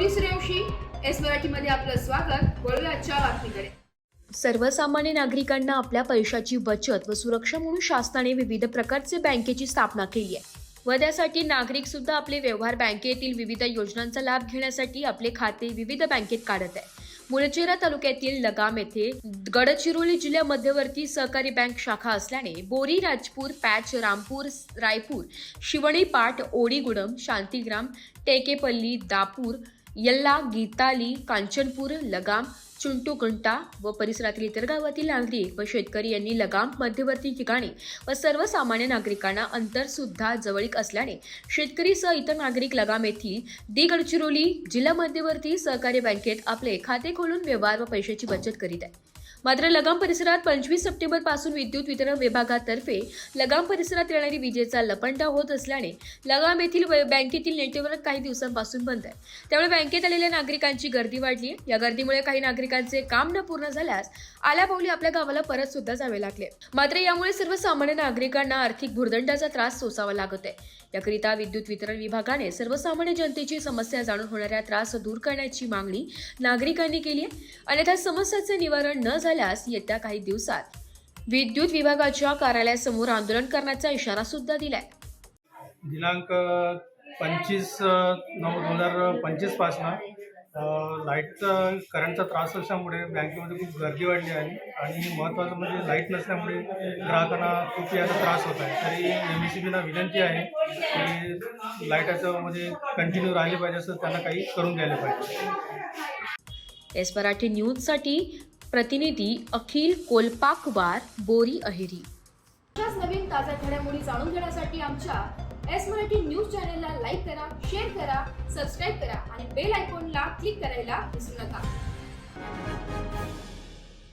Gauri Suryavanshi S मराठीमध्ये आपलं स्वागत. वळूयाच्या बातमीकडे. सर्वसामान्य नागरिकांना आपल्या पैशाची बचत व सुरक्षा म्हणून शासनाने विविध प्रकारचे बँकेची स्थापना केली आहे. व त्यासाठी नागरिक सुद्धा आपले व्यवहार बँकेतील विविध योजनांचा लाभ घेण्यासाठी आपले खाते विविध बँकेत काढत आहे. मुळचेरा तालुक्यातील लगाम येथे गडचिरोली जिल्हा मध्यवर्ती सहकारी बँक शाखा असल्याने बोरी राजपूर पॅच रामपूर रायपूर शिवणी पाट ओडीगुडम शांतीग्राम टेकेपल्ली दापूर यल्ला गीताली कांचनपूर लगाम चुंटूगुंटा व परिसरातील इतर गावातील नागरिक व शेतकरी यांनी लगाम मध्यवर्ती ठिकाणी व सर्वसामान्य नागरिकांना अंतर सुद्धा जवळीक असल्याने शेतकरी सह इतर नागरिक लगाम येथील दी गडचिरोली जिल्हा मध्यवर्ती सहकारी बँकेत आपले खाते खोलून व्यवहार व पैशाची बचत करीत आहे मात्र लगाम परिसरात पंचवीस सप्टेंबरपासून विद्युत वितरण विभागातर्फे लगाम परिसरात येणारी विजेचा लपंडा होत असल्याने लगाम येथील व- बँकेतील नेटवर्क काही दिवसांपासून बंद आहे. त्यामुळे बँकेत आलेल्या नागरिकांची गर्दी वाढली आहे. या गर्दीमुळे काही नागरिकांचे काम न पूर्ण झाल्यास आल्यापावली आपल्या गावाला परत सुद्धा जावे लागले. मात्र यामुळे सर्वसामान्य नागरिकांना आर्थिक भुर्दंडाचा त्रास सोसावा लागत आहे. याकरिता विद्युत वितरण विभागाने सर्वसामान्य जनतेची समस्या जाणून होणाऱ्या त्रास दूर करण्याची मागणी नागरिकांनी केली आहे. अन्यथा समस्याचे निवारण न झाल्यास येत्या काही दिवसात विद्युत विभागाच्या कार्यालयासमोर आंदोलन करण्याचा इशारा सुद्धा दिलाय. दिनांक पंचवीस नऊ दोन हजार पंचवीसपासनं लाईटचा करंटचा त्रास असल्यामुळे बँकेमध्ये खूप गर्दी वाढली आहे आणि महत्त्वाचं म्हणजे लाइट नसल्यामुळे ग्राहकांना खूप याचा त्रास होत आहे. तरी एम सी बीना विनंती आहे की लाईटाचं म्हणजे कंटिन्यू राहिले पाहिजे असं त्यांना काही करून द्यायला पाहिजे. एस मराठी न्यूजसाठी प्रतिनिधी अखिल कोलपाकवार बोरी अहेरी. अशाच नवीन ताज्या घडामोडी जाणून घेण्यासाठी आमच्या एस मराठी न्यूज चॅनलला लाईक करा शेअर करा सबस्क्राईब करा आणि बेल आयकॉनला क्लिक करायला विसरू नका.